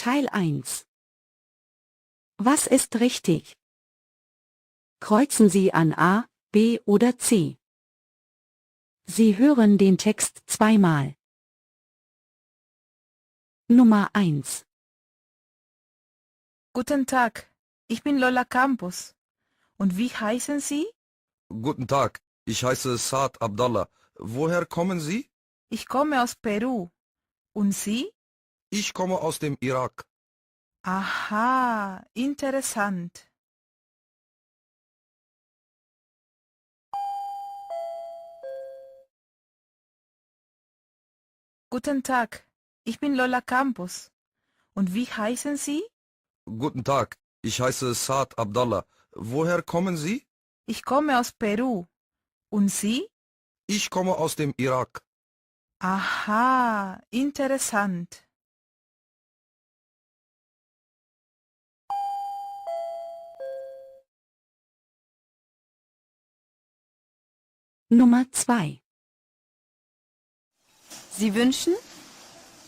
Teil 1 Was ist richtig? Kreuzen Sie an A, B oder C. Sie hören den Text zweimal. Nummer 1 Guten Tag, ich bin Lola Campos. Und wie heißen Sie? Guten Tag, ich heiße Saad Abdallah. Woher kommen Sie? Ich komme aus Peru. Und Sie? Ich komme aus dem Irak. Aha, interessant. Guten Tag, ich bin Lola Campos. Und wie heißen Sie? Guten Tag, ich heiße Saad Abdallah. Woher kommen Sie? Ich komme aus Peru. Und Sie? Ich komme aus dem Irak. Aha, interessant. Nummer 2 Sie wünschen?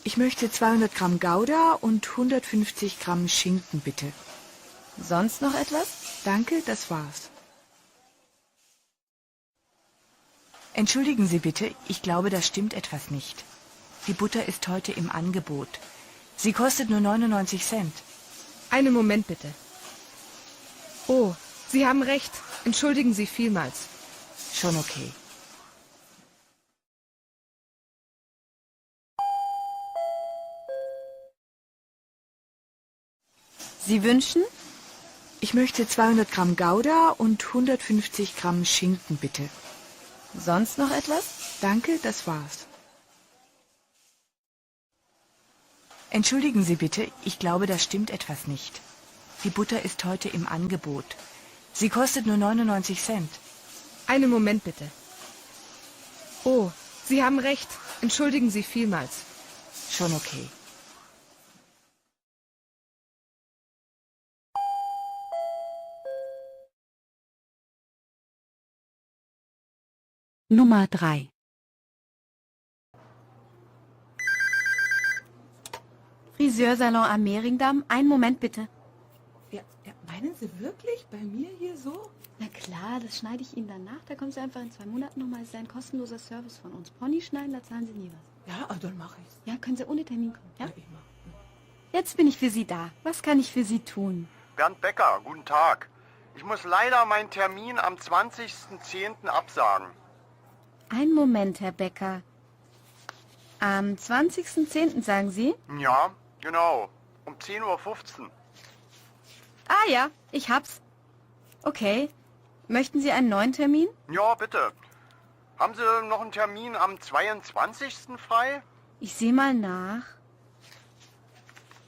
Ich möchte 200 Gramm Gouda und 150 Gramm Schinken, bitte. Sonst noch etwas? Danke, das war's. Entschuldigen Sie bitte, ich glaube, da stimmt etwas nicht. Die Butter ist heute im Angebot. Sie kostet nur 99 Cent. Einen Moment bitte. Oh, Sie haben recht. Entschuldigen Sie vielmals. Schon okay. Sie wünschen? Ich möchte 200 Gramm Gouda und 150 Gramm Schinken, bitte. Sonst noch etwas? Danke, das war's. Entschuldigen Sie bitte, ich glaube, da stimmt etwas nicht. Die Butter ist heute im Angebot. Sie kostet nur 99 Cent. Einen Moment bitte. Oh, Sie haben recht. Entschuldigen Sie vielmals. Schon okay. Nummer 3 Friseursalon am Mehringdamm. Einen Moment bitte. Meinen Sie wirklich bei mir hier so? Na klar, das schneide ich Ihnen dann nach. Da kommen Sie einfach in zwei Monaten nochmal. Das ist ein kostenloser Service von uns. Pony schneiden, da zahlen Sie nie was. Ja, ah, dann mache ich's. Ja, können Sie ohne Termin kommen. Ja? Ja, ich mach. Jetzt bin ich für Sie da. Was kann ich für Sie tun? Bernd Becker, guten Tag. Ich muss leider meinen Termin am 20.10. absagen. Einen Moment, Herr Becker. Am 20.10. sagen Sie? Ja, genau. Um 10.15 Uhr. Ah ja, ich hab's. Okay. Möchten Sie einen neuen Termin? Ja, bitte. Haben Sie noch einen Termin am 22. frei? Ich sehe mal nach.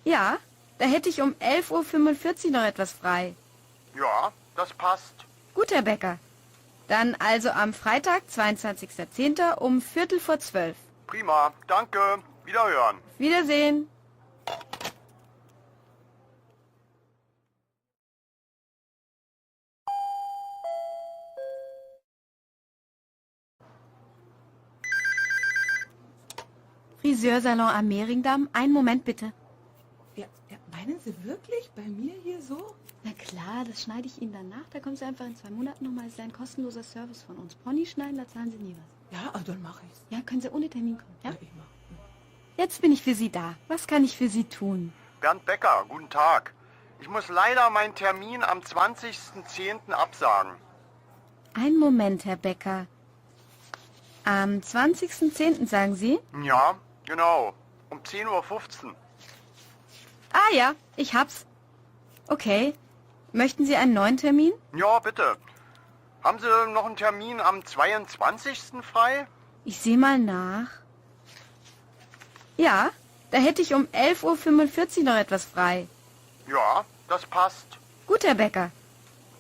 Ja, da hätte ich um 11.45 Uhr noch etwas frei. Ja, das passt. Gut, Herr Becker. Dann also am Freitag, 22.10. um Viertel vor zwölf. Prima, danke. Wiederhören. Wiedersehen. Friseursalon am Mehringdamm. Einen Moment bitte. Ja, ja, meinen Sie wirklich bei mir hier so? Na klar, das schneide ich Ihnen dann nach. Da kommen Sie einfach in zwei Monaten nochmal. Das ist ein kostenloser Service von uns. Pony schneiden, da zahlen Sie nie was. Ja, ah, dann mache ich's. Ja, können Sie ohne Termin kommen. Ja? Ja, ich mach. Jetzt bin ich für Sie da. Was kann ich für Sie tun? Bernd Becker, guten Tag. Ich muss leider meinen Termin am 20.10. absagen. Einen Moment, Herr Becker. Am 20.10. sagen Sie? Ja, genau. Um 10.15 Uhr. Ah ja, ich hab's. Okay. Möchten Sie einen neuen Termin? Ja, bitte. Haben Sie noch einen Termin am 22. frei? Ich sehe mal nach. Ja, da hätte ich um 11.45 Uhr noch etwas frei. Ja, das passt. Gut, Herr Becker.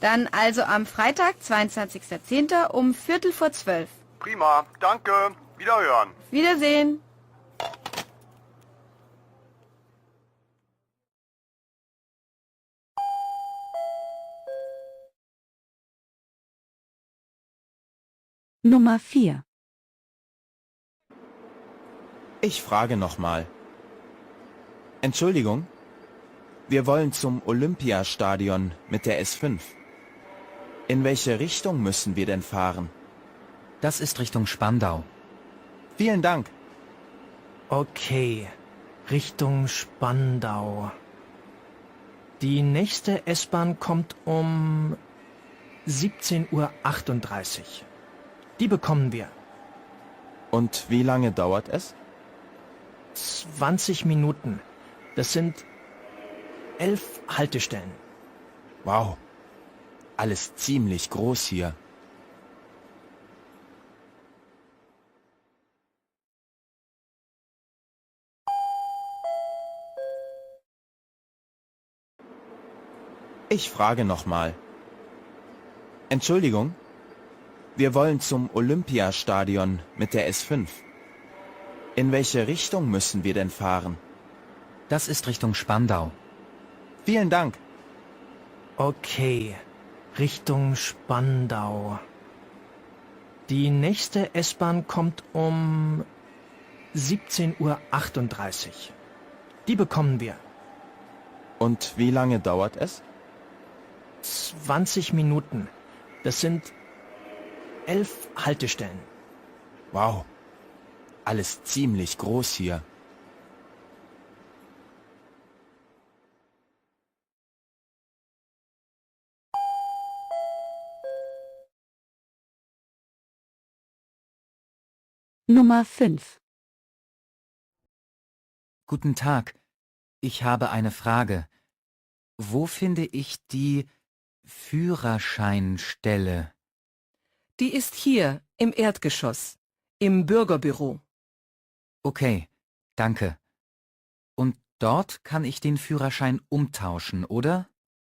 Dann also am Freitag, 22.10. um Viertel vor zwölf. Prima, danke. Wiederhören. Wiedersehen. Nummer 4 Ich frage nochmal. Entschuldigung, Wir wollen zum Olympiastadion mit der S5. In welche Richtung müssen wir denn fahren? Das ist Richtung Spandau. Vielen Dank. Okay, Richtung Spandau. Die nächste S-Bahn kommt um 17.38 Uhr. Die bekommen wir. Und wie lange dauert es? 20 Minuten. Das sind elf Haltestellen. Wow. Alles ziemlich groß hier. Ich frage nochmal. Entschuldigung, wir wollen zum Olympiastadion mit der S5. In welche Richtung müssen wir denn fahren? Das ist Richtung Spandau. Vielen Dank. Okay, Richtung Spandau. Die nächste S-Bahn kommt um 17.38 Uhr. Die bekommen wir. Und wie lange dauert es? 20 Minuten. Das sind elf Haltestellen. Wow. Alles ziemlich groß hier. Nummer 5. Guten Tag. Ich habe eine Frage. Wo finde ich die Führerscheinstelle? Die ist hier, im Erdgeschoss, im Bürgerbüro. Okay, danke. Und dort kann ich den Führerschein umtauschen, oder?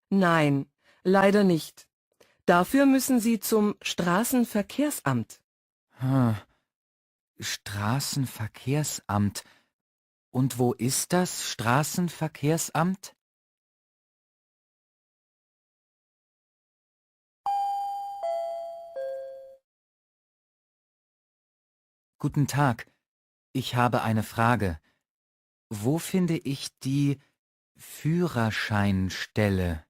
Nein, leider nicht. Dafür müssen Sie zum Straßenverkehrsamt. Hm. Straßenverkehrsamt. Und wo ist das Straßenverkehrsamt? Guten Tag. Ich habe eine Frage. Wo finde ich die Führerscheinstelle?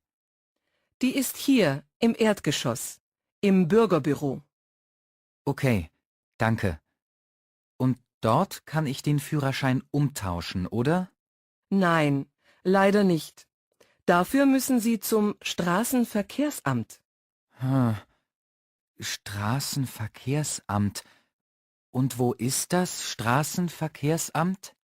Die ist hier, im Erdgeschoss, im Bürgerbüro. Okay, danke. Und dort kann ich den Führerschein umtauschen, oder? Nein, leider nicht. Dafür müssen Sie zum Straßenverkehrsamt. Hm. Straßenverkehrsamt. Und wo ist das Straßenverkehrsamt?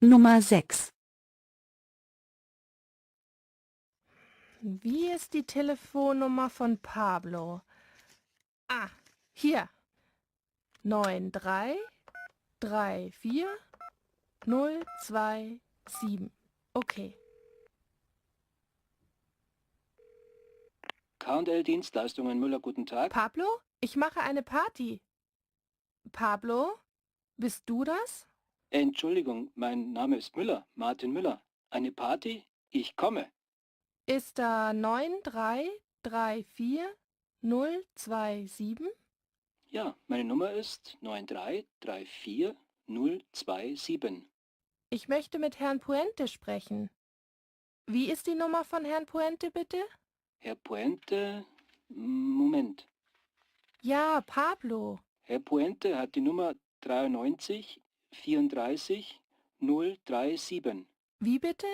Nummer 6. Wie ist die Telefonnummer von Pablo? Ah, hier. 9334 027. Okay. K&L Dienstleistungen Müller, guten Tag. Pablo, ich mache eine Party. Pablo, bist du das? Entschuldigung, mein Name ist Müller, Martin Müller. Eine Party? Ich komme. Ist da 9334 027? Ja, meine Nummer ist 9334 027. Ich möchte mit Herrn Puente sprechen. Wie ist die Nummer von Herrn Puente, bitte? Herr Puente, Moment. Ja, Pablo. Herr Puente hat die Nummer 93 34 037. Wie bitte?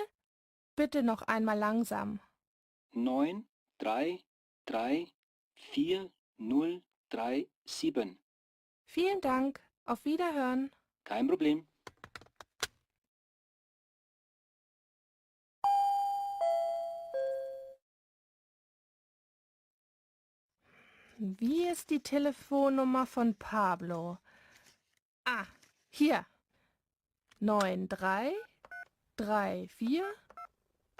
Bitte noch einmal langsam. 9 3 3 4 0 3 7. Vielen Dank. Auf Wiederhören. Kein Problem. Wie ist die Telefonnummer von Pablo? Ah, hier. 9334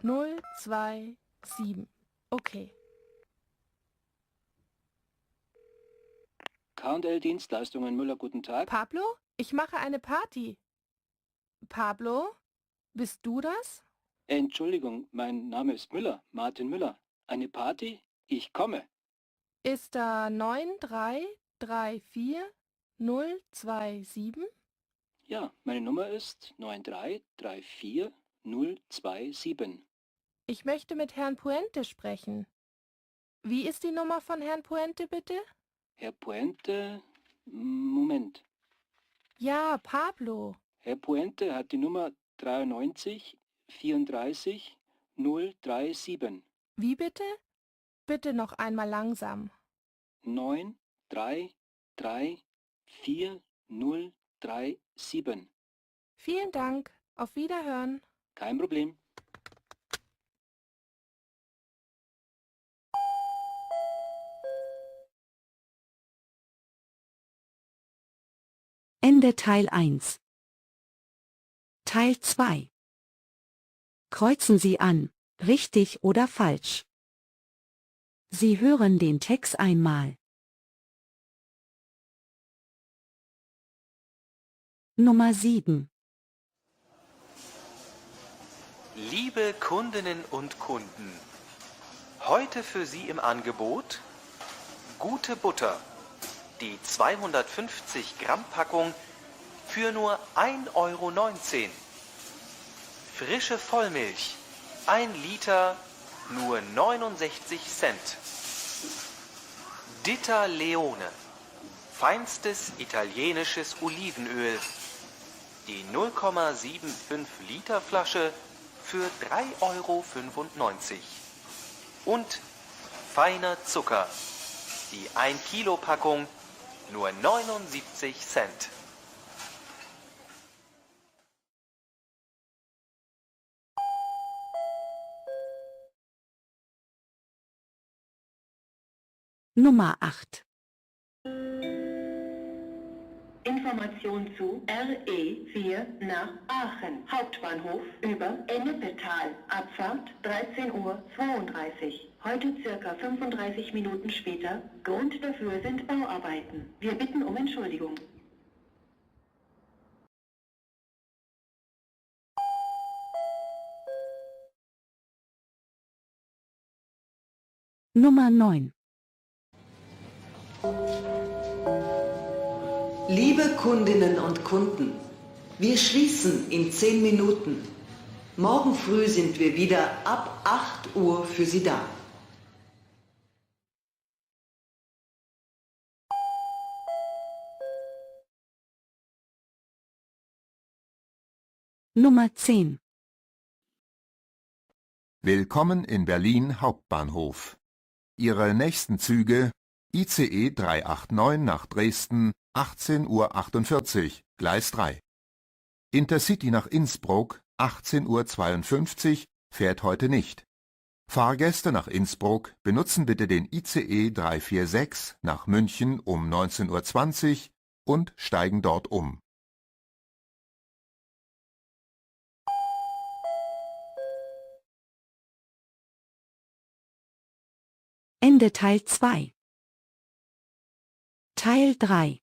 027. Okay. K&L Dienstleistungen Müller, guten Tag. Pablo, ich mache eine Party. Pablo, bist du das? Entschuldigung, mein Name ist Müller, Martin Müller. Eine Party? Ich komme. Ist da 9334027? Ja, meine Nummer ist 9334027. Ich möchte mit Herrn Puente sprechen. Wie ist die Nummer von Herrn Puente, bitte? Herr Puente, Moment. Ja, Pablo. Herr Puente hat die Nummer 93 34 037. Wie bitte? Bitte noch einmal langsam. 9 3 3 4 0 3 7. Vielen Dank. Auf Wiederhören. Kein Problem. Ende Teil 1. Teil 2. Kreuzen Sie an, richtig oder falsch. Sie hören den Text einmal. Nummer 7. Liebe Kundinnen und Kunden, heute für Sie im Angebot gute Butter. Die 250 Gramm Packung für nur 1,19 Euro. Frische Vollmilch, 1 Liter, nur 69 Cent. Ditta Leone, feinstes italienisches Olivenöl. Die 0,75 Liter Flasche für 3,95 Euro. Und feiner Zucker, die 1 Kilo Packung, nur 79 Cent. Nummer 8. Information zu RE4 nach Aachen. Hauptbahnhof über Ennepetal. Abfahrt 13.32 Uhr. Heute circa 35 Minuten später. Grund dafür sind Bauarbeiten. Wir bitten um Entschuldigung. Nummer 9. Liebe Kundinnen und Kunden, wir schließen in 10 Minuten. Morgen früh sind wir wieder ab 8 Uhr für Sie da. Nummer 10. Willkommen in Berlin Hauptbahnhof. Ihre nächsten Züge ICE 389 nach Dresden 18.48 Uhr, Gleis 3. Intercity nach Innsbruck 18.52 Uhr, fährt heute nicht. Fahrgäste nach Innsbruck benutzen bitte den ICE 346 nach München um 19.20 Uhr und steigen dort um. Ende Teil 2. Teil 3.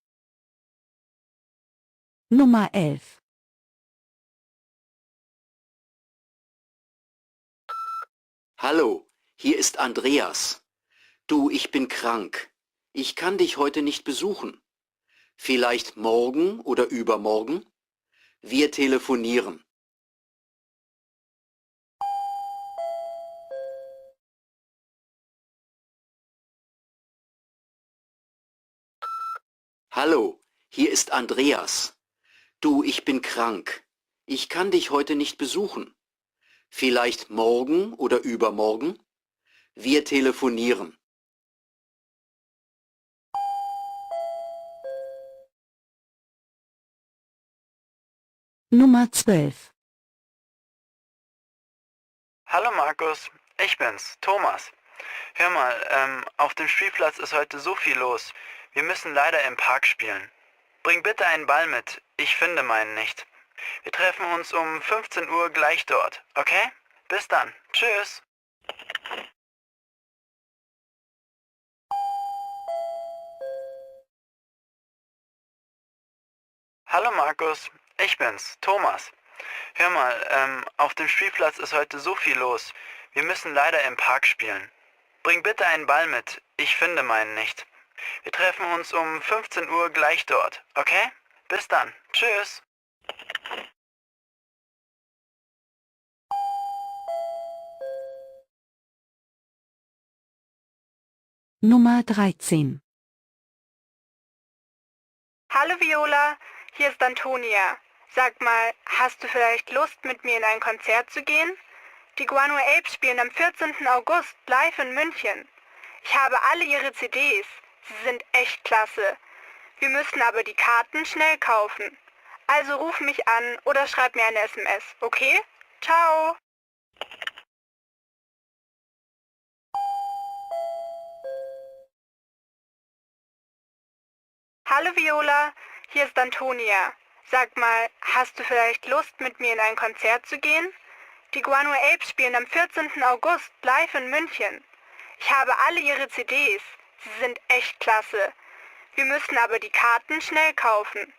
Nummer 11. Hallo, hier ist Andreas. Du, ich bin krank. Ich kann dich heute nicht besuchen. Vielleicht morgen oder übermorgen? Wir telefonieren. Hallo, hier ist Andreas. Du, ich bin krank. Ich kann dich heute nicht besuchen. Vielleicht morgen oder übermorgen? Wir telefonieren. Nummer 12. Hallo Markus, ich bin's, Thomas. Hör mal, ähm, auf dem Spielplatz ist heute so viel los. Wir müssen leider im Park spielen. Bring bitte einen Ball mit. Ich finde meinen nicht. Wir treffen uns um 15 Uhr gleich dort, okay? Bis dann. Tschüss. Hallo Markus, ich bin's, Thomas. Hör mal, ähm, auf dem Spielplatz ist heute so viel los. Wir müssen leider im Park spielen. Bring bitte einen Ball mit. Ich finde meinen nicht. Wir treffen uns um 15 Uhr gleich dort, okay? Bis dann. Tschüss. Nummer 13. Hallo Viola, hier ist Antonia. Sag mal, hast du vielleicht Lust, mit mir in ein Konzert zu gehen? Die Guano Apes spielen am 14. August live in München. Ich habe alle ihre CDs. Sie sind echt klasse. Wir müssen aber die Karten schnell kaufen. Also ruf mich an oder schreib mir eine SMS, okay? Ciao! Hallo Viola, hier ist Antonia. Sag mal, hast du vielleicht Lust, mit mir in ein Konzert zu gehen? Die Guano Apes spielen am 14. August live in München. Ich habe alle ihre CDs. Sie sind echt klasse. Wir müssen aber die Karten schnell kaufen.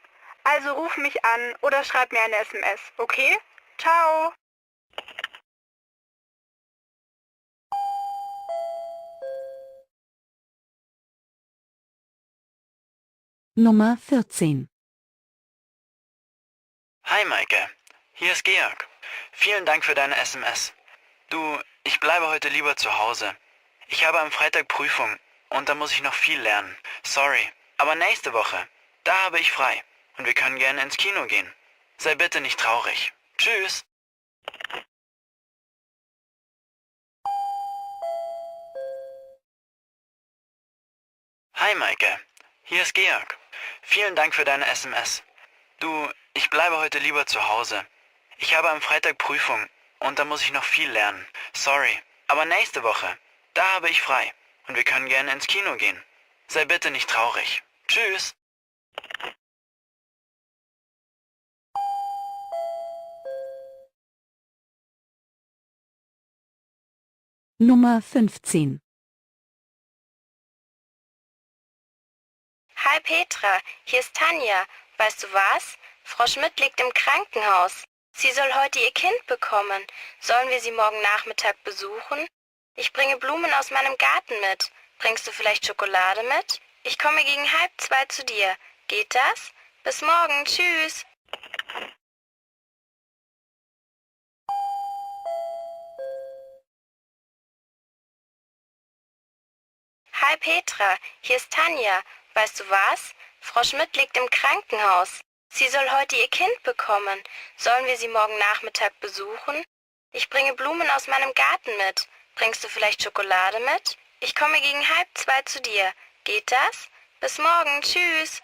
Also ruf mich an oder schreib mir eine SMS, okay? Ciao! Nummer 14. Hi Maike, hier ist Georg. Vielen Dank für deine SMS. Du, ich bleibe heute lieber zu Hause. Ich habe am Freitag Prüfung und da muss ich noch viel lernen. Sorry. Aber nächste Woche, da habe ich frei und wir können gerne ins Kino gehen. Sei bitte nicht traurig. Tschüss. Hi Maike, hier ist Georg. Vielen Dank für deine SMS. Du, ich bleibe heute lieber zu Hause. Ich habe am Freitag Prüfung und da muss ich noch viel lernen. Sorry. Aber nächste Woche, da habe ich frei und wir können gerne ins Kino gehen. Sei bitte nicht traurig. Tschüss. Nummer 15. Hi Petra, hier ist Tanja. Weißt du was? Frau Schmidt liegt im Krankenhaus. Sie soll heute ihr Kind bekommen. Sollen wir sie morgen Nachmittag besuchen? Ich bringe Blumen aus meinem Garten mit. Bringst du vielleicht Schokolade mit? Ich komme gegen halb zwei zu dir. Geht das? Bis morgen. Tschüss. Hi Petra, hier ist Tanja. Weißt du was? Frau Schmidt liegt im Krankenhaus. Sie soll heute ihr Kind bekommen. Sollen wir sie morgen Nachmittag besuchen? Ich bringe Blumen aus meinem Garten mit. Bringst du vielleicht Schokolade mit? Ich komme gegen halb zwei zu dir. Geht das? Bis morgen. Tschüss.